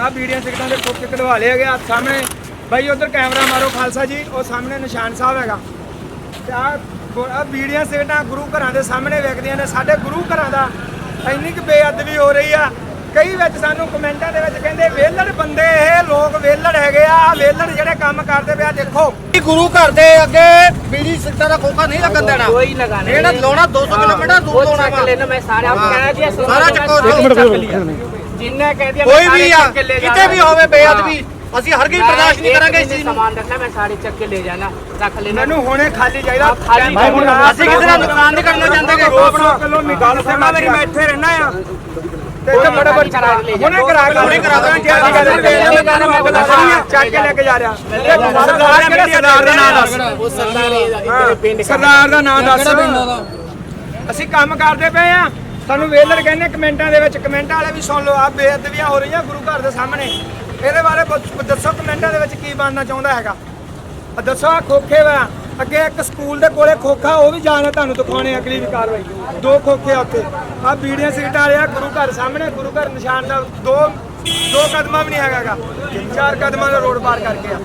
ਆ ਬੀੜੀਆਂ ਸਿਗਟਾਂ ਦੇ ਫੁੱਕ ਕਢਵਾ ਲਿਆ ਗਿਆ। ਸਾਹਮਣੇ ਬਾਈ ਉਧਰ ਕੈਮਰਾ ਮਾਰੋ ਖਾਲਸਾ ਜੀ ਉਹ ਸਾਹਮਣੇ ਨਿਸ਼ਾਨ ਸਾਹਿਬ ਹੈਗਾ। ਤੇ ਆ ਆ ਬੀੜੀਆਂ ਸਿਗਟਾਂ ਗੁਰੂ ਘਰਾਂ ਦੇ ਸਾਹਮਣੇ ਵਿਕਦੀਆਂ ਨੇ। ਸਾਡੇ ਗੁਰੂ ਘਰਾਂ ਦਾ ਇੰਨੀ ਕੁ ਬੇਅਦਬੀ ਹੋ ਰਹੀ ਆ। ਕਈ ਵਿੱਚ ਸਾਨੂੰ ਕਮੈਂਟਾਂ ਦੇ ਵਿੱਚ ਕਹਿੰਦੇ ਵੇਲੜ ਬੰਦੇ ਇਹ ਲੋਕ ਵੇਲੜ ਹੈਗੇ ਆ। ਵੇਲੜ ਜਿਹੜੇ ਕੰਮ ਕਰਦੇ ਪਿਆ ਦੇਖੋ। ਗੁਰੂ ਘਰ ਦੇ ਅੱਗੇ ਬੀੜੀ ਸਿੱਟਾ ਦਾ ਖੋਖਾ ਨਹੀਂ ਲੱਗਣ ਦੇਣਾ। ਕੋਈ ਲਗਾਣਾ ਜਿਹੜਾ ਲਾਉਣਾ 200 ਕਿਲੋਮੀਟਰ ਦੂਰ ਲਾਉਣਾ ਵਾ। ਮੈਂ ਸਾਰਾ ਕਹਿ ਦਿਆ ਸਾਰਾ ਚੱਕੋ ਕੋਈ ਵੀ ਆ ਕਿਤੇ ਵੀ ਹੋਵੇ ਬੇਅਦਬੀ ਅਸੀਂ ਹਰ ਕੋਈ ਬਰਦਾਸ਼ਤ ਨਹੀਂ ਕਰਾਂਗੇ ਇਸ ਚੀਜ਼ ਨੂੰ ਸਮਾਨ ਰੱਖਣਾ ਮੈਂ ਸਾਰੇ ਚੱਕ ਕੇ ਲੈ ਜਾਣਾ। ਰੱਖ ਲੈਣਾ। ਮੈਨੂੰ ਹੁਣੇ ਖਾਲੀ ਚਾਹੀਦਾ। ਅਸੀਂ ਕਿਸੇ ਨਾਲ ਨੁਕਸਾਨ ਨਹੀਂ ਕਰਨਾ ਚਾਹੁੰਦੇ ਕਿ ਆਪਣਾ ਕੱਲੋ ਨਿਕਾਲ ਸਕਣਾ ਮੇਰੀ ਮੈਂ ਇੱਥੇ ਰਹਿਣਾ ਆ ਤੇ ਇੱਥੇ ਬੜਾ ਬੜਾ ਕਰਾ ਲੈ ਹੁਣੇ ਕਰਾ ਕੇ ਹੁਣੇ ਕਰਾ ਦੇ ਚੱਕ ਕੇ ਲੈ ਕੇ ਜਾ ਰਿਹਾ। ਸਰਦਾਰ ਦਾ ਨਾਮ ਉਹ ਸਰਦਾਰ ਦਾ ਪਿੰਡ ਸਰਦਾਰ ਦਾ ਨਾਮ ਦੱਸ। ਅਸੀਂ ਕੰਮ ਕਰਦੇ ਪਏ ਆ ਸਾਨੂੰ ਵੇਲਰ ਕਹਿੰਦੇ ਕਮੈਂਟਾਂ ਦੇ ਵਿੱਚ, ਕਮੈਂਟਾਂ ਵਾਲੇ ਵੀ ਸੁਣ ਲਓ ਆ ਬੇਅਦਬੀਆਂ ਹੋ ਰਹੀਆਂ ਗੁਰੂ ਘਰ ਦੇ ਸਾਹਮਣੇ। ਇਹਦੇ ਬਾਰੇ ਦੱਸੋ ਕਮੈਂਟਾਂ ਦੇ ਵਿੱਚ ਕੀ ਬਣਨਾ ਚਾਹੁੰਦਾ ਹੈਗਾ। ਦੱਸੋ ਆ ਖੋਖੇ ਵਾ। ਅੱਗੇ ਇੱਕ ਸਕੂਲ ਦੇ ਕੋਲੇ ਖੋਖਾ, ਉਹ ਵੀ ਜਾਣਾ ਤੁਹਾਨੂੰ ਦਿਖਾਉਣੇ ਅਗਲੀ ਵੀ ਕਾਰਵਾਈ। ਦੋ ਖੋਖੇ ਆ ਉੱਥੇ। ਆ ਬੀੜੀਆਂ ਸੀਟਾਂ ਵਾਲੇ ਆ, ਗੁਰੂ ਘਰ ਸਾਹਮਣੇ, ਗੁਰੂ ਘਰ ਨਿਸ਼ਾਨ ਦਾ ਦੋ ਦੋ ਕਦਮਾਂ ਵੀ ਨਹੀਂ ਹੈਗਾਗਾ ਚਾਰ ਕਦਮਾਂ ਦਾ ਰੋਡ ਪਾਰ ਕਰਕੇ ਆ।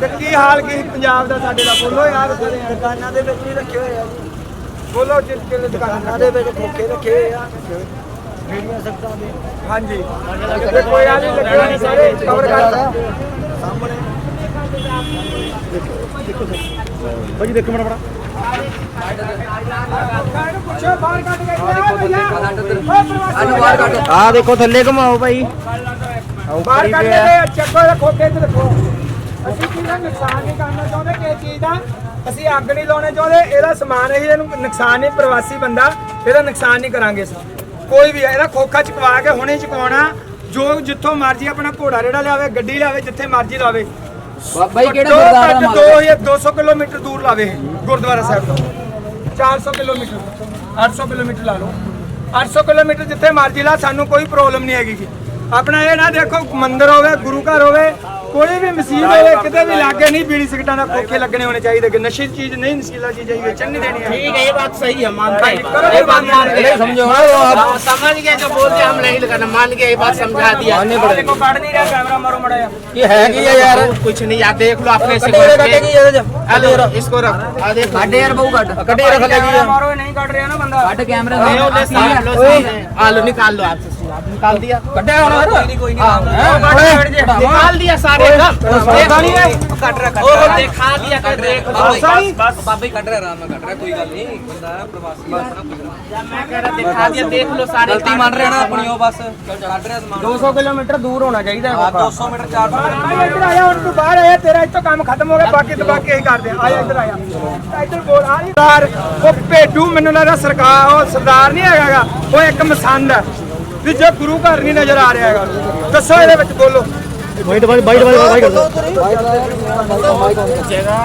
ਤੇ ਕੀ ਹਾਲ, ਕੀ ਪੰਜਾਬ ਦਾ, ਸਾਡੇ ਦਾ? ਬੋਲੋ ਯਾਰ। ਦੁਕਾਨਾਂ ਦੇ ਵਿੱਚ ਹੀ ਰੱਖੇ ਹੋਏ ਆ। ਬੋਲੋ ਜਿਸ ਕਿਲੇ ਦੁਕਾਨਾਂ ਦੇ ਵਿੱਚ ਖੋਖੇ ਰੱਖੇ ਆ। ਬੀੜੀਆਂ ਸਿਗਰਟਾਂ ਦੇ। ਹਾਂਜੀ। ਤੇ ਕੋਈ ਆ ਨਹੀਂ ਲੱਗੇ ਹੋਏ ਨੇ ਸਾਰੇ ਕਵਰ ਕਰ ਭਾਜੀ ਦੇਖੋ ਕੱਢ ਕੇ ਬਾਹਰ ਕੱਢ ਆ ਦੇਖੋ ਥੱਲੇ ਘਮਾਓ ਭਾਈ। ਬਾਹਰ ਕੱਢ ਕੇ ਚੱਕੋ ਦੇ ਖੋਕੇ ਤੇ ਰੱਖੋ ਅਸੀਂ ਕਿਹਦਾ ਨੁਕਸਾਨ ਨਹੀਂ ਕਰਨਾ ਚਾਹੁੰਦੇ ਕਿਸੇ ਚੀਜ਼ ਦਾ। ਅਸੀਂ ਅੱਗ ਨਹੀਂ ਲਾਉਣੇ ਚਾਹੁੰਦੇ ਇਹਦਾ ਸਮਾਨ ਅਸੀਂ ਇਹਨੂੰ ਨੁਕਸਾਨ ਨਹੀਂ ਪ੍ਰਵਾਸੀ ਬੰਦਾ ਇਹਦਾ ਨੁਕਸਾਨ ਨਹੀਂ ਕਰਾਂਗੇ ਅਸੀਂ। ਕੋਈ ਵੀ ਇਹਦਾ ਖੋਖਾ ਚਕਵਾ ਕੇ ਹੁਣੇ ਚਕਵਾਉਣਾ ਜੋ ਜਿੱਥੋਂ ਮਰਜ਼ੀ ਆਪਣਾ ਘੋੜਾ ਰੇੜਾ ਲਿਆਵੇ ਗੱਡੀ ਲਿਆਵੇ ਜਿੱਥੇ ਮਰਜ਼ੀ ਲਾਵੇ। ਘੱਟੋ ਘੱਟ ਦੋ ਜਾਂ 200 ਕਿਲੋਮੀਟਰ ਦੂਰ ਲਾਵੇ ਗੁਰਦੁਆਰਾ ਸਾਹਿਬ ਤੋਂ। 400 ਕਿਲੋਮੀਟਰ 800 ਕਿਲੋਮੀਟਰ ਲਾ ਲਓ। 800 ਕਿਲੋਮੀਟਰ ਜਿੱਥੇ ਮਰਜ਼ੀ ਲਾ ਸਾਨੂੰ ਕੋਈ ਪ੍ਰੋਬਲਮ ਨਹੀਂ ਹੈਗੀ ਗੀ। ਆਪਣਾ ਇਹ ਨਾ ਦੇਖੋ ਮੰਦਿਰ ਹੋਵੇ ਗੁਰੂ ਘਰ ਹੋਵੇ ਕੋਈ ਵੀ ਮਸਜਿਦ ਹੋਵੇ ਕਿਤੇ ਵੀ ਲਾਗੇ ਨਹੀਂ ਬੀੜੀ ਸਿਗਟਾਂ ਦਾ ਖੋਖੇ ਲੱਗਣੇ ਹੋਣੇ ਚਾਹੀਦੇ ਕਿ ਨਸ਼ੇ ਦੀ ਚੀਜ਼ ਨਹੀਂ ਨਸ਼ੀਲਾ ਚੀਜ਼ ਹੈ ਵੇਚਣ ਨਹੀਂ ਦੇਣੀ ਹੈ ठीक है ये बात सही है मानते हैं करो ये बात बात मान गए समझो हाँ, समझ गए जो बोलते हम नहीं लगाना मान गए ये बात समझा दिया ਦੇਖੋ ਕੱਢ ਨਹੀਂ ਰਿਹਾ ਕੈਮਰਾ ਮਾਰੋ ਮੜਾ ਇਹ ਹੈ ਕੀ ਆ ਯਾਰ कुछ नहीं यार देख लो अपने से ਕੱਟੇ ਕੱਟੇ ਕੀ ਇਹਦੇ हेलो इसको रख आ देख ਕੱਟੇ ਯਾਰ ਬਹੁ ਕੱਟ ਕੱਟੇ ਰੱਖ ਲੈ ਕੀ ਆ ਮਾਰੋ ਇਹ ਨਹੀਂ ਕੱਢ ਰਿਹਾ ਨਾ ਬੰਦਾ हट कैमरा ले लो सामने लो सामने हाँ लो निकाल लो आपसे आप निकाल दिया ਕੱਟੇ ਹੁਣ ਫਿਰ ਕੋਈ ਨਹੀਂ निकाल दिया सारे देखा नहीं है कट रहा ओ दिखा दिया कट रहे ਬਸ ਬਾਬਾ ਹੀ ਕੱਢ ਰਿਹਾ ਆਰਾਮ ਨਾਲ ਕੱਢ ਰਿਹਾ ਕੋਈ ਗੱਲ ਨਹੀਂ ਬੰਦਾ ਪ੍ਰਵਾਸੀ मैं कह रहा दिखा दिया देख लो सारे ਗਲਤੀ ਮੰਨ ਰਿਹਾ ਨਾ ਆਪਣੀ ਉਹ ਬਸ ਕੱਢ ਰਿਹਾ ਸਮਾਨ 200 ਕਿਲੋਮੀਟਰ ਦੂਰ ਹੋਣਾ ਚਾਹੀਦਾ ਹਾਂ 200 ਮੀਟਰ 400 ਮੀਟਰ ਆ ਇੱਧਰ ਆਇਆ ਹੁਣ ਤੂੰ ਬਾਹਰ ਆਇਆ ਤੇਰਾ ਇੱਥੋਂ ਕੰਮ ਖਤਮ ਹੋ ਗਿਆ ਬਾਕੀ ਤੇ ਬਾਕੀ ਅਸੀਂ ਕਰਦੇ ਆ ਆਇਆ ਇੱਧਰ ਆਇਆ ਤਾਂ ਇੱਧਰ ਬੋਲ ਆ ਨਹੀਂ ਸਰਦਾਰ ਉਹ ਭੇਡੂ ਮੈਨੂੰ ਲੱਗਦਾ ਸਰਕਾਰ ਉਹ ਸਰਦਾਰ ਨਹੀਂ ਹੈਗਾਗਾ ਉਹ ਇੱਕ ਮਸੰਦ ਹੈ ਵੀ ਜੇ ਗੁਰੂ ਘਰ ਨਹੀਂ ਨਜ਼ਰ ਆ ਰਿਹਾ ਹੈਗਾ ਦੱਸੋ ਇਹਦੇ ਵਿੱਚ ਬੋਲੋ। ਵਾਈਟ ਵਾਈਟ ਵਾਈਟ ਵਾਈਟ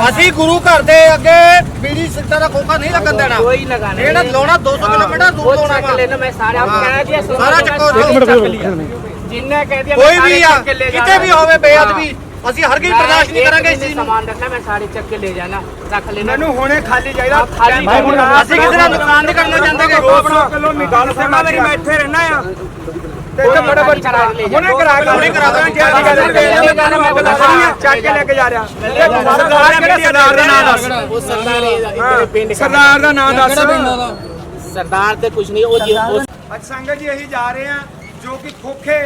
ਅਸੀਂ ਗੁਰੂ ਘਰ ਦੇ ਅੱਗੇ ਬੀੜੀ ਸਿੱਟਾ ਦਾ ਖੋਖਾ ਨਹੀਂ ਲੱਗਣ ਦੇਣਾ। ਕੋਈ ਲਗਾਣਾ ਇਹਨਾਂ ਲਾਉਣਾ 200 ਕਿਲੋਮੀਟਰ ਦੂਰ ਲਾਉਣਾ ਵਾ ਲੈਣਾ ਮੈਂ ਸਾਰੇ ਆਪ ਕਹਿ ਦਿਆ ਸਾਰਾ ਚੱਕੋ ਜਿੰਨਾ ਕਹਿ ਦਿਆ ਕੋਈ ਵੀ ਆ ਕਿਤੇ ਵੀ ਹੋਵੇ ਬੇਅਦਬੀ। ਅਸੀਂ ਹਰ ਕੋਈ मैं ਬਰਦਾਸ਼ਤ ਨਹੀਂ एक ਕਰਾਂਗੇ ਇਸ दिन ਚੀਜ਼ ਨੂੰ सामान रखना मैं सारे चेक के ले जाना रख लेना ਮੈਨੂੰ ਹੁਣੇ ਖਾਲੀ ਚਾਹੀਦਾ ਆਹ ਖਾਲੀ ਭਾਈ ਹੁਣ ਅਸੀਂ ਕਿਸੇ ਦਾ ਨੁਕਸਾਨ ਨਹੀਂ ਕਰਨਾ ਚਾਹੁੰਦੇ ਕਿ 200 ਕਿਲੋਮੀਟਰ ਸਮਾਂ ਮੇਰੀ ਮੈਂ ਇੱਥੇ ਰਹਿਣਾ ਆ ਤੇ ਇੱਥੇ ਬੜਾ ਬੱਚਾ ਹੁਣੇ ਕਰਾ ਕੇ ਹੁਣੇ ਕਰਾ ਦਾਂਗੇ। ਕੀ ਗੱਲ ਹੈ ਚੱਕ ਕੇ ਲੈ ਕੇ ਜਾ ਰਿਹਾ ਸਰਦਾਰ ਕਿਹੜਾ ਸਰਦਾਰ ਦਾ ਨਾਮ ਦੱਸ वो सरदार ये पिंड का ਸਰਦਾਰ ਦਾ ਨਾਮ ਦੱਸ सरदार से कुछ नहीं वो जी वो ਅੱਜ ਸੰਗਤ ਜੀ ਅਸੀਂ ਜਾ ਰਹੇ ਹਾਂ ਜੋ ਕਿ ਖੋਖੇ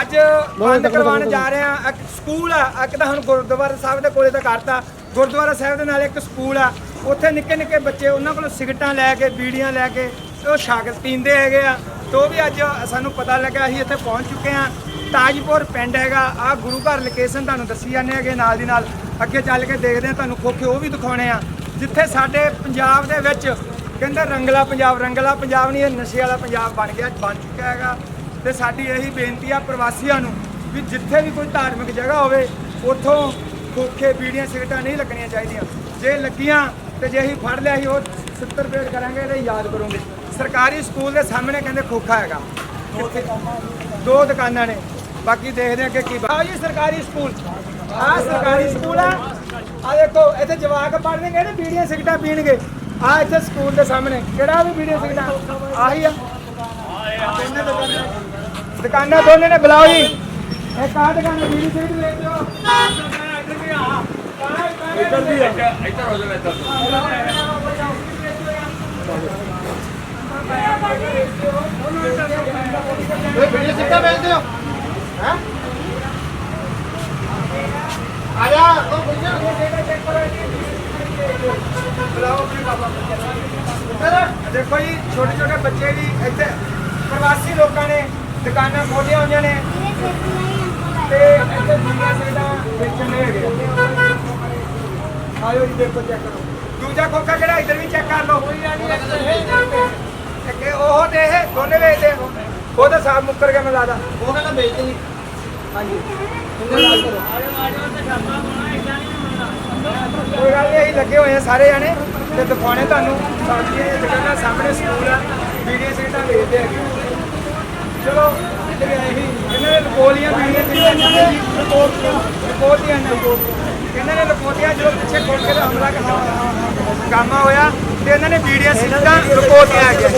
ਅੱਜ ਬੰਦ ਕਰਵਾਉਣ ਜਾ ਰਹੇ ਹਾਂ। ਇੱਕ ਸਕੂਲ ਆ ਇੱਕ ਤਾਂ ਹੁਣ ਗੁਰਦੁਆਰਾ ਸਾਹਿਬ ਦੇ ਕੋਲੇ ਤਾਂ ਕਰਤਾ। ਗੁਰਦੁਆਰਾ ਸਾਹਿਬ ਦੇ ਨਾਲ ਇੱਕ ਸਕੂਲ ਆ। ਉੱਥੇ ਨਿੱਕੇ ਨਿੱਕੇ ਬੱਚੇ ਉਹਨਾਂ ਕੋਲੋਂ ਸਿਗਰਟਾਂ ਲੈ ਕੇ ਬੀੜੀਆਂ ਲੈ ਕੇ ਉਹ ਸ਼ਾਗਰ ਪੀਂਦੇ ਹੈਗੇ ਆ। ਤੇ ਉਹ ਵੀ ਅੱਜ ਸਾਨੂੰ ਪਤਾ ਲੱਗਾ ਅਸੀਂ ਇੱਥੇ ਪਹੁੰਚ ਚੁੱਕੇ ਹਾਂ। ਤਾਜਪੁਰ ਪਿੰਡ ਹੈਗਾ। ਆ ਗੁਰੂ ਘਰ ਲੋਕੇਸ਼ਨ ਤੁਹਾਨੂੰ ਦੱਸੀ ਜਾਂਦੇ ਹੈਗੇ ਨਾਲ ਦੀ ਨਾਲ। ਅੱਗੇ ਚੱਲ ਕੇ ਦੇਖਦੇ ਹਾਂ ਤੁਹਾਨੂੰ ਖੋਖੇ ਉਹ ਵੀ ਦਿਖਾਉਣੇ ਆ। ਜਿੱਥੇ ਸਾਡੇ ਪੰਜਾਬ ਦੇ ਵਿੱਚ ਕਹਿੰਦੇ ਰੰਗਲਾ ਪੰਜਾਬ ਰੰਗਲਾ ਪੰਜਾਬ ਨਹੀਂ ਇਹ ਨਸ਼ੇ ਵਾਲਾ ਪੰਜਾਬ ਬਣ ਗਿਆ ਬਣ ਚੁੱਕਾ ਹੈਗਾ। ਤੇ ਸਾਡੀ ਇਹੀ ਬੇਨਤੀ ਆ ਪ੍ਰਵਾਸੀਆਂ ਨੂੰ ਵੀ ਜਿੱਥੇ ਵੀ ਕੋਈ ਧਾਰਮਿਕ ਜਗ੍ਹਾ ਹੋਵੇ ਉੱਥੋਂ ਖੋਖੇ ਬੀੜੀਆਂ ਸਿਗਰਟਾਂ ਨਹੀਂ ਲੱਗਣੀਆਂ ਚਾਹੀਦੀਆਂ। ਜੇ ਲੱਗੀਆਂ ਤੇ ਜੇ ਅਸੀਂ ਫੜ ਲਿਆ ਸੀ ਉਹ 70 ਰੁਪਏ ਕਰਾਂਗੇ ਤੇ ਯਾਦ ਕਰੋਗੇ। ਸਰਕਾਰੀ ਸਕੂਲ ਦੇ ਸਾਹਮਣੇ ਕਹਿੰਦੇ ਖੋਖਾ ਹੈਗਾ? ਦੋ ਦੁਕਾਨਾਂ ਨੇ। ਬਾਕੀ ਦੇਖਦੇ ਹਾਂ ਕਿ ਕੀ ਆਓ ਜੀ ਸਰਕਾਰੀ ਸਕੂਲ। ਆ ਸਰਕਾਰੀ ਸਕੂਲ ਆ। ਆ ਦੇਖੋ ਇੱਥੇ ਜਵਾਕ ਪੜ੍ਹਨਗੇ ਨੇ ਬੀੜੀਆਂ ਸਿਗਰਟਾਂ ਪੀਣਗੇ। ਆ ਇੱਥੇ ਸਕੂਲ ਦੇ ਸਾਹਮਣੇ। ਕਿਹੜਾ ਵੀ ਬੀੜੀਆਂ ਸਿਗਰਟਾਂ? ਆਹੀ ਆ। ਦੋਨੇ ਦੁਕਾਨਾਂ ਦੁਕਾਨਾਂ ਦੋਨੇ ਨੇ ਬੁਲਾਓ ਜੀ। ਇਹ ਕਾਹ ਦੁਕਾਨ ਹੈ? ਬੀੜੀ ਸਿਗਰਟ ਵੇਚ ਦਿਓ ਇੱਧਰ ਵੀ ਆ। ਇੱਧਰ ਵੀ ਆ ਇੱਧਰ ਹੋ ਜਾਵੇ ਇਹ ਬੀੜੀ ਸਿੱਟਾ ਵੇਚਦੇ ਹੋ? ਹੈ ਆ ਜਾ ਉਹ ਬਈਆ ਬੁਲਾਓ ਆਪਣੇ ਪਾਪਾ ਦੇਖੋ ਜੀ ਛੋਟੇ ਛੋਟੇ ਬੱਚੇ ਵੀ ਇੱਥੇ ਪ੍ਰਵਾਸੀ ਲੋਕਾਂ ਨੇ ਦੁਕਾਨਾਂ ਖੋਲੀਆਂ ਹੋਈਆਂ ਨੇ। ਤੇ ਇੱਥੇ ਦੁਨੀਆ ਸਿਗਰਟਾਂ ਵੇਚਣ ਦੇ ਹੈਗੇ। ਆਇਓ ਜੀ ਦੇਖੋ ਚੈੱਕ ਕਰੋ। ਦੂਜਾ ਖੋਖਾ ਕਿਹੜਾ? ਇੱਧਰ ਵੀ ਚੈੱਕ ਕਰ ਲਓ ਕਿ ਉਹ ਤੇ ਇਹ ਦੋਨੇ ਵੇਚਦੇ। ਉਹ ਤਾਂ ਸਾਫ਼ ਮੁੱਕਰ ਗਿਆ ਮੈਂ ਲਾਦਾ। ਉਹ ਕਹਿੰਦਾ ਵੇਚਦੇ ਨਹੀਂ। ਹਾਂਜੀ। ਕੋਈ ਗੱਲ ਨਹੀਂ ਅਸੀਂ ਲੱਗੇ ਹੋਏ ਆ ਸਾਰੇ ਜਾਣੇ। ਤੇ ਦਿਖਾਉਣੇ ਤੁਹਾਨੂੰ। ਇਹ ਦੁਕਾਨਾਂ ਸਾਹਮਣੇ ਸਕੂਲ ਆ। ਵੀਡੀਓ ਸੀਟਾਂ ਵੇਚਦੇ ਹੈਗੇ ਚਲੋ ਇੱਧਰ ਇਹੀ ਇਹਨਾਂ ਨੇ ਲਕੋਲੀਆਂ ਪੀਣੀਆਂ ਜਿਹੜੀਆਂ ਇਹਨਾਂ ਨੇ ਲਕੋਲੀਆਂ ਲਕੋਲੀਆਂ ਨੇ ਇਹਨਾਂ ਨੇ। ਲਕੋਲੀਆਂ ਜਦੋਂ ਪਿੱਛੇ ਖੋਲ ਕੇ ਤਾਂ ਹਮਲਾ ਕਰਨਾ ਕਾਮਾ ਹੋਇਆ ਤੇ ਇਹਨਾਂ ਨੇ ਵੀਡੀਓ ਸਿੱਧਾ ਲਕੋਲੀਆਂ ਆ ਗਿਆ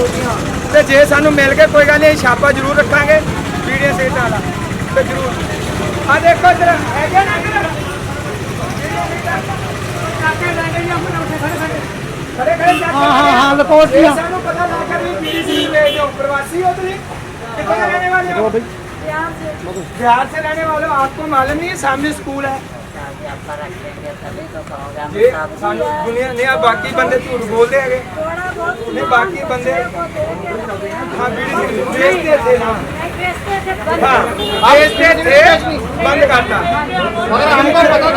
ਤੇ ਜੇ ਸਾਨੂੰ ਮਿਲ ਕੇ ਕੋਈ ਗੱਲ ਨਹੀਂ ਛਾਪਾ ਜ਼ਰੂਰ ਰੱਖਾਂਗੇ। ਵੀਡੀਓ ਸੇਟ ਵਾਲਾ ਤੇ ਜ਼ਰੂਰ। ਆ ਦੇਖੋ ਜਰਾ ਹੈਗੇ ਨਾ ਕਿ ਕਾਕੇ ਲੈਣੇ ਜਾਂ ਆਪਣਾ ਉੱਥੇ ਖੜੇ ਖੜੇ। ਖੜੇ ਖੜੇ ਹਾਂ ਹਾਂ ਹਾਂ ਲਕੋਟੀਆਂ। ਸਾਨੂੰ ਪਤਾ ਲੱਗ ਗਿਆ ਵੀ ਪੀੜੀ ਸੀ ਵੇਚੋ ਪ੍ਰਵਾਸੀ ਹੋ ਤੁਸੀਂ। बिहार से रहने वाले आपको मालूम नहीं है सामने स्कूल है नहीं बाकी बंदे झूठ बोलते हैं नहीं बाकी बंदे हाँ थे बंद करता अगर हमको पता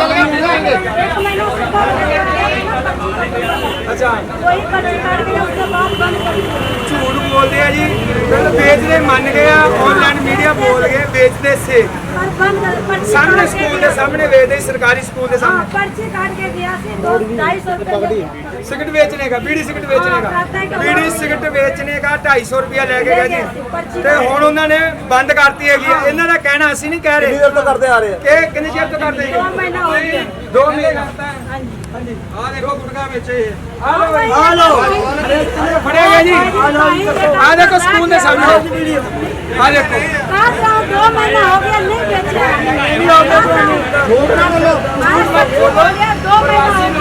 ਅੱਛਾ। ਕੋਈ ਪਰਚੀ ਝੂਠ ਬੋਲਦੇ ਆ ਜੀ। ਮਤਲਬ ਵੇਚਦੇ ਮੰਨ ਗਏ ਆ ਆਨਲਾਈਨ ਮੀਡੀਆ ਬੋਲ ਗਏ ਵੇਚਦੇ ਸੇ। ਸਾਹਮਣੇ ਸਕੂਲ ਦੇ ਸਾਹਮਣੇ ਵੇਚਦੇ ਸਰਕਾਰੀ ਸਕੂਲ ਦੇ ਸਾਹਮਣੇ। ਪਰਚੀ ਕੱਢ ਕੇ ਗਿਆ ਸੀ 250 ਰੁਪਏ ਸਿਗਰਟ ਵੇਚਨੇ ਦਾ ਬੀੜੀ ਸਿਗਰਟ ਵੇਚਨੇ ਦਾ ਬੀੜੀ ਸਿਗਰਟ ਵੇਚਨੇ ਦਾ 250 ਰੁਪਿਆ ਲੈ ਕੇ ਗਏ ਜੀ। ਤੇ ਹੁਣ ਉਹਨਾਂ ਨੇ ਬੰਦ ਕਰਤੀ ਹੈਗੀ ਆ। ਇਹਨਾਂ ਦਾ ਕਹਿਣਾ ਅਸੀਂ ਨਹੀਂ ਕਹਿ ਰਹੇ। ਕਿੰਨੀ ਦੇਰ ਤੋਂ ਕਰਦੇ ਆ ਰਹੇ ਆ? ਕਿ ਕਿੰਨੇ ਚਿਰ ਤੋਂ ਕਰਦੇ ਦੋ ਮਹੀਨਾ ਹੋ ਗਿਆ। ਹਾਂਜੀ। ਹਾਂਜੀ। ਆ ਦੇਖੋ ਗੁਟਕਾ ਵਿੱਚ ਇਹ। ਆ ਲਓ ਆ ਲਓ। ਫੜਿਆ ਗਿਆ ਜੀ। ਆ ਦੇਖੋ ਸਕੂਲ ਦੇ ਸਾਹਮਣੇ। ਆ ਦੇਖੋ। ਰਾਤ ਦਾ 2 ਮਹੀਨਾ ਹੋ ਗਿਆ ਨਹੀਂ ਵੇਚਿਆ। ਨਹੀਂ ਹੋ ਗਿਆ 2 ਮਹੀਨਾ ਹੋ ਗਿਆ 2 ਮਹੀਨਾ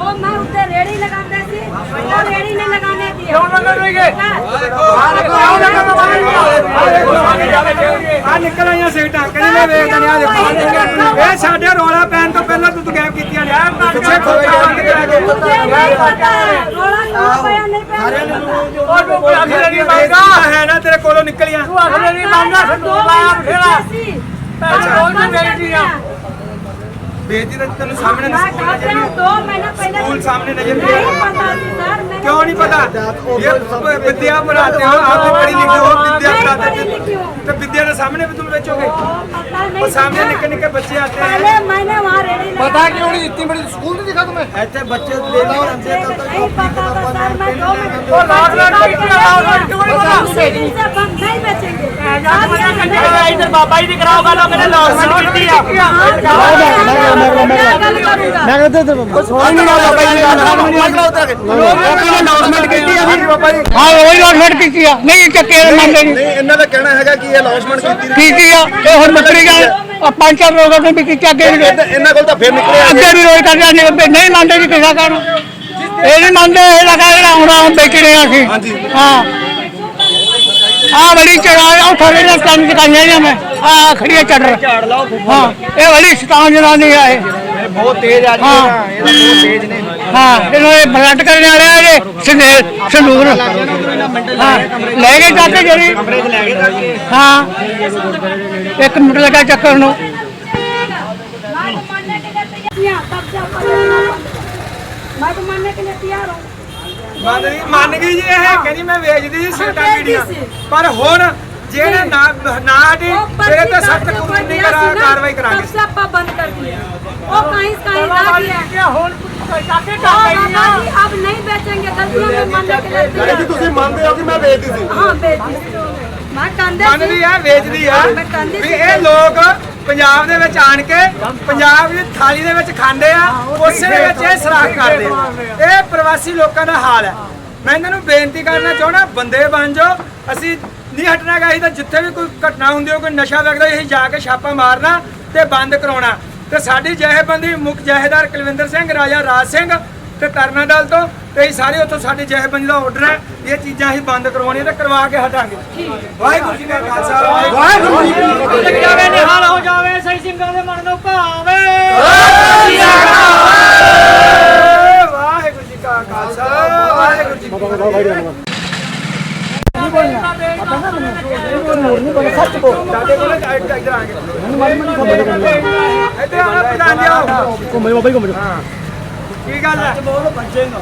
ਉਹ ਮੈਂ ਉੱਤੇ ਰੇੜੀ ਲਗਾਉਂਦਾ ਸੀ ਉਹ ਰੇੜੀ ਨਹੀਂ ਲਗਾਉਣੀ ਸੀ। ਕਿਉਂ ਲਗਾ ਰਹੀਗੇ ਆ ਨਿਕਲ ਆਈਆਂ ਸੀਟਾਂ ਕਹਿੰਦੇ ਮੈਂ ਵੇਖਦਾ ਨਹੀਂ ਆ ਦੇਖੋ। ਇਹ ਸਾਡੇ ਰੋਲਾ ਪੈਣ ਤੋਂ ਪਹਿਲਾਂ ਤੂੰ ਗੈਪ ਕੀਤੀਆਂ ਨੇ ਪਿੱਛੇ ਖੋ ਗਿਆ ਰੋਲਾ ਨਾ ਪਿਆ ਨਹੀਂ ਪਿਆ। ਉਹ ਤੂੰ ਕੋਈ ਆਖਰ ਨਹੀਂ ਮੰਗਦਾ ਹੈ ਨਾ ਤੇਰੇ ਕੋਲੋਂ ਨਿਕਲੀਆਂ। ਤੂੰ ਆਖਰ ਨਹੀਂ ਮੰਗਦਾ ਸੰਦੋਲਾ ਬਥੇਰਾ। ਪੈਸੇ ਰੋਜ਼ ਮੇਰੀ ਦੀਆਂ दिया। ਵੇਚਦੀ ਤਾਂ ਤੈਨੂੰ ਸਾਹਮਣੇ मैं ਨਹੀਂ कहते हैं दो महीना पहले स्कूल सामने नजर नहीं नहीं आता। पता थी सर मैं क्यों नहीं पता ये विद्या पढ़ाते हो आप भी पढ़ी लिखी हो विद्या मैं पढ़ाते पढ़ी लिखी हो हूँ। तो विद्या के सामने भी तुम बेचोगे पता नहीं और सामने था। निके निके बच्चे आते पहले हैं मैंने वहाँ ਪਤਾ ਕਿਉਂ ਨਹੀਂ ਦਿੱਤੀ ਮੇਰੀ ਸਕੂਲ ਨਹੀਂ ਦਿਖਾ ਤੁਮੇ ਇੱਥੇ ਬੱਚੇ ਦੇ ਦੋ ਅੰਦੇ ਤਾਂ ਤਾਂ ਨਹੀਂ ਪਤਾ ਤਾਂ ਸਰ ਮੈਂ 2 ਮਿੰਟ ਉਹ ਲਾਡ ਲਾਡ ਕਿੱਥੇ ਲਾਡ ਲਾਡ ਕਿਉਂ ਨਹੀਂ ਪਤਾ ਤੁਸੀਂ ਸਭ ਨਹੀਂ ਬਚेंगे ਆਜ਼ਾਦ ਬਣਾ ਕੰਡਾ ਇਧਰ ਬਾਬਾ ਜੀ ਦੀ ਕਰਾਓ ਗੱਲ ਉਹਨੇ ਲਾਡ ਲਾਡ ਕੀਤੀ ਆ ਮੈਂ ਕਹਿੰਦਾ ਤੇ ਸੋਹਣੀ ਨਾ ਬਾਬਾ ਜੀ ਦਾ ਨਾਮ ਨਹੀਂ ਲਾਉਂਦਾ ਕਿ ਅਨਾਉਂਸਮੈਂਟ ਕੀਤੀ ਆ ਵੀ ਬਾਬਾ ਜੀ ਹਾਂ ਉਹ ਹੀ ਅਨਾਉਂਸਮੈਂਟ ਕੀਤੀ ਆ ਨਹੀਂ ਚੱਕੇ ਮੰਨਦੇ ਨਹੀਂ ਇਹਨਾਂ ਦਾ ਕਹਿਣਾ ਹੈਗਾ ਕਿ ਇਹ ਅਨਾਉਂਸਮੈਂਟ ਕੀਤੀ ਕੀਤੀ ਆ ਇਹ ਹੁਣ ਮਤਰੀ ਗੱਲ ਆ ਪੰਜ ਚਾਰ ਲੋਕਾਂ ਨੇ ਵੀ ਕੀਤੀ ਅੱਗੇ ਵੀ ਇਹਨਾਂ ਕੋਲ ਤਾਂ ਫਿਰ ਨਿਕਲੇ ਅੱਗੇ ਵੀ ਰੋਜ਼ ਕਰਦੇ ਨੇ ਵੀ ਨਹੀਂ ਮੰਨਦੇ ਜੀ ਕਿਸੇ ਕਾਰਨ ਇਹ ਨਹੀਂ ਮੰਨਦੇ ਇਹ ਲਗਾ ਜਿਹੜਾ ਹੁਣ ਹੁਣ ਵੇਚਣੇ ਆ ਅਸੀਂ। ਹਾਂਜੀ। ਹਾਂ। ਆ ਬੜੀ ਚੜਾ ਉਹ ਥੋੜੇ ਜਿਹਾ ਕੰਮ ਚਕਾਈਆਂ ਜਾਂ ਮੈਂ। ਆ ਖੜੀਆਂ ਚੱਡਰ। ਹਾਂ ਇਹ ਬੜੀ ਸਤਾਨ ਜਨਾਨੀ ਆ ਇਹ। ਬਹੁਤ ਤੇਜ਼ ਆ ਹਾਂ। ਇਹ ਬਹੁਤ ਤੇਜ਼ ਨੇ। ਹਾਂ ਇਹਨਾਂ ਇਹ ਬਲੱਡ ਕਰਨ ਵਾਲੇ ਆ ਇਹ ਸੰਦੇ ਸੰਦੂਰ। ਲੈ ਗਏ ਕਾਕੇ ਜਿਹੜੇ। ਕਮਰੇ 'ਚ ਲੈ ਗਏ ਹਾਂ। ਇੱਕ ਮਿੰਟ ਲੱਗਾ ਚੱਕਰ ਨੂੰ। ਮੈਂ ਤਾਂ ਕੇ ਲਈ ਤਿਆਰ ਹਾਂ ਮੰਨ ਗਈ ਮੰਨ ਗਈ ਇਹ ਕਹਿੰਦੀ ਮੈਂ ਵੇਚਦੀ ਸੀ ਸੱਟਾ ਵੀਡੀਓ ਪਰ ਹੁਣ ਜਿਹੜੇ ਨਾ ਨਾ ਹਟੇ ਤੇਰੇ ਤੇ ਸਖਤ ਕਾਨੂੰਨੀ ਕਾਰਵਾਈ ਕਰਾਂਗੇ। ਸਭ ਵੇਚਦੀ ਸੀ। ਹਾਂ ਵੇਚਦੀ ਸੀ। ਮੈਂ ਕੰਦੇ ਮੰਨਦੀ ਆ ਵੇਚਦੀ ਆ। ਮੈਂ ਕੰਦੇ ਵੀ ਇਹ ਲੋਕ ਪੰਜਾਬ ਦੇ ਵਿੱਚ ਆਣ ਕੇ ਪੰਜਾਬ ਦੀ ਥਾਲੀ ਦੇ ਵਿੱਚ ਖਾਂਦੇ ਆ ਉਸੇ ਦੇ ਵਿੱਚ ਇਹ ਸਰਾਖ ਕਰਦੇ ਆ। ਇਹ ਪ੍ਰਵਾਸੀ ਲੋਕਾਂ ਦਾ ਹਾਲ ਹੈ। ਮੈਂ ਬੇਨਤੀ ਕਰਨਾ ਚਾਹਣਾ ਬੰਦੇ ਬਣ ਜਾਓ। ਅਸੀਂ ਨਹੀਂ ਹਟਣਾ ਗਾ ਤਾਂ ਜਿੱਥੇ ਵੀ ਕੋਈ ਘਟਨਾ ਹੁੰਦੀ ਹੋ ਕੋਈ ਨਸ਼ਾ ਵਗਦਾ ਅਸੀਂ ਜਾ ਕੇ ਛਾਪਾ ਮਾਰਨਾ ਤੇ ਬੰਦ ਕਰਾਉਣਾ। ਤੇ ਸਾਡੀ ਜਹੇਬੰਦੀ ਮੁਖ ਜਹੇਦਾਰ ਕੁਲਵਿੰਦਰ ਸਿੰਘ ਰਾਜਾ ਰਾਜ ਸਿੰਘ ਤੇ ਤਰਨਾਦਲ ਤੋਂ ਤੇ ਅਸੀਂ ਸਾਰੇ ਉੱਥੋਂ ਸਾਡੀ ਜਹੇਬੰਦੀ ਦਾ ਆਰਡਰ ਹੈ ਇਹ ਚੀਜ਼ਾਂ ਅਸੀਂ ਬੰਦ ਕਰਵਾਉਣੀਆਂ ਤੇ ਕਰਵਾ ਕੇ ਹਟਾਂਗੇ। ਵਾਹਿਗੁਰੂ ਜੀ ਕਾ ਖਾਲਸਾ। ਵਾਹਿਗੁਰੂ ਜੀ ਕੀ ਫਤਿਹ। ਜਾਵੇ ਨਿਹਾਲ ਹੋ ਜਾਵੇ ਸਹੀ ਸਿੰਘਾਂ ਦੇ ਮਨ ਨੂੰ ਭਾਵੇ। ਵਾਹਿਗੁਰੂ ਜੀ ਕਾ ਖਾਲਸਾ। ਵਾਹਿਗੁਰੂ ਜੀ ਕੀ ਫਤਿਹ। ਸਾਡੇ ਕੋਲ ਇੱਧਰ ਇੱਧਰ ਆ ਗਏ ਇੱਧਰ ਆਣਾ ਪ੍ਰਧਾਨ ਜੀ ਆਓ ਘੁੰਮ ਜਾ ਬਾਬਾ ਘੁੰਮ ਜਾ ਹਾਂ। ਕੀ ਗੱਲ ਹੈ? ਬਾਜੇਗਾ ਬਾਜੇਗਾ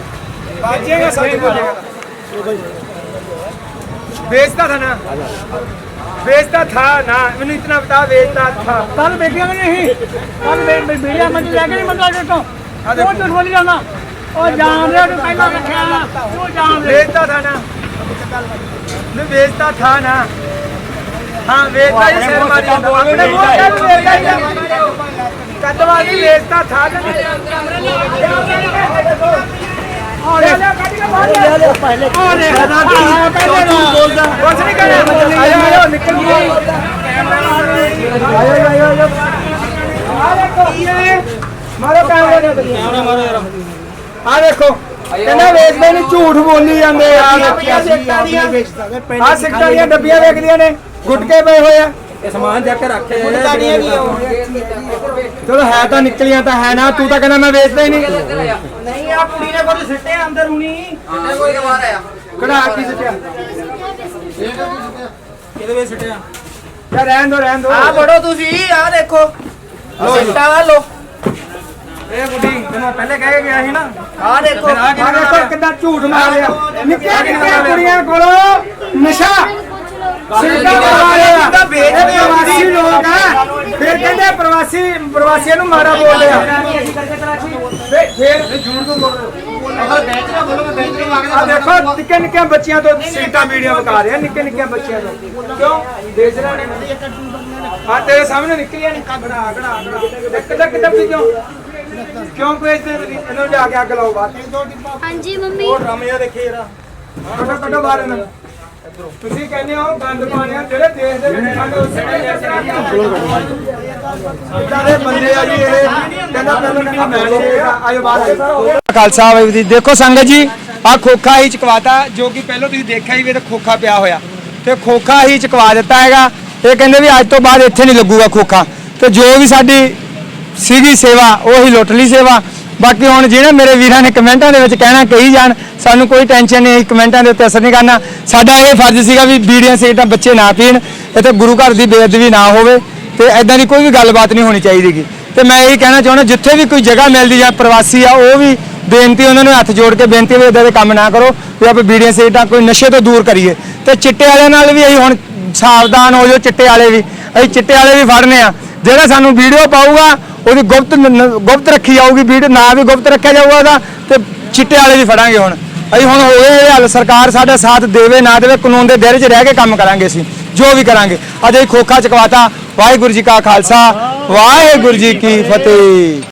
बेचता था ना बेचता था ना मैंने इतना बता बेचता था कल बेटिया में नहीं कल बेटिया मंदिर जाके नहीं मंदिर देता हूँ वो झूठ बोली जाना और जान रहे तो पहला रखा वो जान रहे बेचता था ना मैं बेचता था ना हाँ बेचता ही शहर मारी अपने वो कल बेचता ही कदवा बेचता था ना ਆ ਦੇਖੋ। ਕਹਿੰਦਾ ਵੇਚਦੇ ਨਹੀਂ ਝੂਠ ਬੋਲੀ ਜਾਂਦੇ ਆ। ਆ ਸਿੱਕਟਾਂ ਦੀਆਂ ਡੱਬੀਆਂ ਵੇਚਦੀਆਂ ਨੇ। ਗੁਟਕੇ ਪਏ ਹੋਏ ਆ। ਇਹ ਸਮਾਨ ਜਾ ਕੇ ਰੱਖੇ ਚਲੋ ਹੈ ਤਾਂ ਨਿਕਲੀਆਂ ਤਾਂ ਹੈ ਨਾ ਤੂੰ ਤਾਂ ਕਹਿੰਦਾ ਮੈਂ ਵੇਚਦਾ ਹੀ ਨਹੀਂ। ਨਹੀਂ ਆ ਕੁੜੀ ਨੇ ਕੋਈ ਸਿੱਟੇ ਅੰਦਰ ਹੁਣੀ ਕਢਾ ਕੀ ਸਿੱਟਿਆ? ਕਿਹਦੇ ਵਿੱਚ ਸਿੱਟਿਆ। ਯਾ ਰਹਿਣ ਦੋ ਰਹਿਣ ਦੋ। ਆ ਬੜੋ ਤੁਸੀਂ ਆ ਦੇਖੋ। ਲੋ ਸਿੱਟਾ ਵਾ ਲੋ ਇਹ ਬੁੱਢੀ ਤੈਨੂੰ ਪਹਿਲੇ ਕਹਿ ਕੇ ਗਿਆ ਸੀ ਨਾ। ਆ ਦੇਖੋ। ਆ ਦੇਖੋ ਕਿੱਦਾਂ ਝੂਠ ਮਾਰਿਆ। ਨਿੱਕੀਆਂ ਨਿੱਕੀਆਂ ਕੁੜੀਆਂ ਕੋਲੋਂ ਨਸ਼ਾ ਸਿੱਧਾ ਲਿਆ ਤਾਂ ਵੇਚਦੇ ਆ ਪ੍ਰਵਾਸੀ ਲੋਕ ਆ। ਫਿਰ ਕਹਿੰਦੇ ਪ੍ਰਵਾਸੀ ਪ੍ਰਵਾਸੀਆਂ ਨੂੰ ਮਾਰਾ ਬੋਲਦੇ ਆ ਫਿਰ ਫਿਰ ਝੂਠ ਤੋਂ ਬੋਲ ਆ ਦੇਖੋ ਨਿੱਕੇ ਨਿੱਕੇ ਬੱਚਿਆਂ ਤੋਂ ਸੀਟਾਂ ਵੀਡੀਓ ਵਿਖਾ ਰਹੇ ਨਿੱਕੇ ਨਿੱਕੇ ਬੱਚਿਆਂ ਤੋਂ। ਕਿਉਂ? ਦੇਖ ਰਹੇ ਨੇ ਆ ਤੇਰੇ ਸਾਹਮਣੇ ਨਿਕਲੀਆਂ ਨੇ ਕਗੜਾ ਕਗੜਾ ਕਗੜਾ ਕਿੱਦਾਂ ਕਿੱਦਾਂ ਵੀ ਕਿਉਂ? ਕਿਉਂ ਤੁਸੀਂ? ਇਹਨੂੰ ਜਾ ਕੇ ਅੱਗ ਲਾਓ ਬਾਹਰ। ਹਾਂਜੀ ਮੰਮੀ। ਰਮਿਆ ਦੇਖੇ ਯਾਰ ਕੱਢੋ ਕੱਢੋ ਬਾਹਰ ਇਹਨਾਂ। ਤੁਸੀਂ ਕਹਿੰਦੇ ਹੋ ਗੰਦ ਪਾਣਿਆ ਜਿਹੜੇ ਦੇਸ਼ ਦੇ ਵਿੱਚ ਸਾਡੇ ਉਸੇ ਦੇ ਬੰਦੇ ਆ ਜੀ ਇਹ ਕਹਿੰਦਾ ਪਹਿਲਾਂ ਕਹਿੰਦਾ ਮੈਂ ਆਇਓ ਖਾਲਸਾ ਵਾਹਿਗੁਰੂ ਜੀ ਦੇਖੋ ਸੰਗਤ ਜੀ ਆ ਖੋਖਾ ਹੀ ਚਕਵਾਤਾ ਜੋ ਕਿ ਪਹਿਲਾਂ ਤੁਸੀਂ ਦੇਖਿਆ ਹੀ ਵੀ ਇਹ ਖੋਖਾ ਪਿਆ ਹੋਇਆ। ਤੇ ਖੋਖਾ ਹੀ ਚਕਵਾ ਦਿੱਤਾ ਹੈਗਾ। ਇਹ ਕਹਿੰਦੇ ਵੀ ਅੱਜ ਤੋਂ ਬਾਅਦ ਇੱਥੇ ਨਹੀਂ ਲੱਗੂਗਾ ਖੋਖਾ। ਤੇ ਜੋ ਵੀ ਸਾਡੀ ਸੀਗੀ ਸੇਵਾ ਉਹੀ ਲੁੱਟ ਲਈ ਸੇਵਾ। ਬਾਕੀ ਹੁਣ ਜਿਹੜੇ ਮੇਰੇ ਵੀਰਾਂ ਨੇ ਕਮੈਂਟਾਂ ਦੇ ਵਿੱਚ ਕਹਿਣਾ, ਕਹੀ ਜਾਣ, ਸਾਨੂੰ ਕੋਈ ਟੈਨਸ਼ਨ ਨਹੀਂ ਕਮੈਂਟਾਂ ਦੇ ਉੱਤੇ ਅਸਰ ਨਹੀਂ ਕਰਨਾ। ਸਾਡਾ ਇਹ ਫਰਜ਼ ਸੀਗਾ ਵੀ ਬੀੜੀਆਂ ਸਿਗਰਟਾਂ ਬੱਚੇ ਨਾ ਪੀਣ, ਇੱਥੇ ਗੁਰੂ ਘਰ ਦੀ ਬੇਅਦਬੀ ਨਾ ਹੋਵੇ ਤੇ ਐਦਾਂ ਦੀ ਕੋਈ ਵੀ ਗੱਲਬਾਤ ਨਹੀਂ ਹੋਣੀ ਚਾਹੀਦੀਗੀ ਤੇ ਮੈਂ ਇਹ ਕਹਿਣਾ ਚਾਹੁੰਦਾ, ਜਿੱਥੇ ਵੀ ਕੋਈ ਜਗ੍ਹਾ ਮਿਲਦੀ ਜਾਂ ਪ੍ਰਵਾਸੀ ਆ, ਉਹ ਵੀ ਬੇਨਤੀ ਉਹਨਾਂ ਨੂੰ ਹੱਥ ਜੋੜ ਕੇ ਬੇਨਤੀ ਵੀ ਇਦਾਂ ਦੇ ਕੰਮ ਨਾ ਕਰੋ, ਵੀ ਆਪਾਂ ਬੀੜੀਆਂ ਸਿਗਰਟਾਂ ਕੋਈ ਨਸ਼ੇ ਤੋਂ ਦੂਰ ਕਰੀਏ। ਤੇ ਚਿੱਟੇ ਵਾਲਿਆਂ ਨਾਲ ਵੀ ਅਸੀਂ ਹੁਣ ਸਾਵਧਾਨ ਹੋ ਜਾਓ, ਚਿੱਟੇ ਵਾਲੇ ਵੀ। ਅਸੀਂ ਚਿੱਟੇ ਵਾਲੇ ਵੀ ਫੜਨੇ ਆ। ਜਿਹੜਾ ਸਾਨੂੰ ਵੀਡੀਓ ਪਾਊਗਾ ਉਹਦੀ ਗੁਪਤ ਗੁਪਤ ਰੱਖੀ ਜਾਊਗੀ ਵੀਡੀਓ ਨਾ ਵੀ ਗੁਪਤ ਰੱਖਿਆ ਜਾਊਗਾ ਉਹਦਾ ਤੇ ਚਿੱਟੇ ਵਾਲੇ ਵੀ ਫੜਾਂਗੇ ਹੁਣ। ਅਸੀਂ ਹੁਣ ਹੋਏ ਇਹ ਹੱਲ, ਸਰਕਾਰ ਸਾਡਾ ਸਾਥ ਦੇਵੇ, ਨਾ ਦੇਵੇ, ਕਾਨੂੰਨ ਦੇ ਦਾਇਰੇ 'ਚ ਰਹਿ ਕੇ ਕੰਮ ਕਰਾਂਗੇ ਅਸੀਂ, ਜੋ ਵੀ ਕਰਾਂਗੇ। ਅੱਜ ਅਸੀਂ ਖੋਖਾ ਚਕਵਾਤਾ। ਵਾਹਿਗੁਰੂ ਜੀ ਕਾ ਖਾਲਸਾ, ਵਾਹਿਗੁਰੂ ਜੀ ਕੀ ਫਤਿਹ।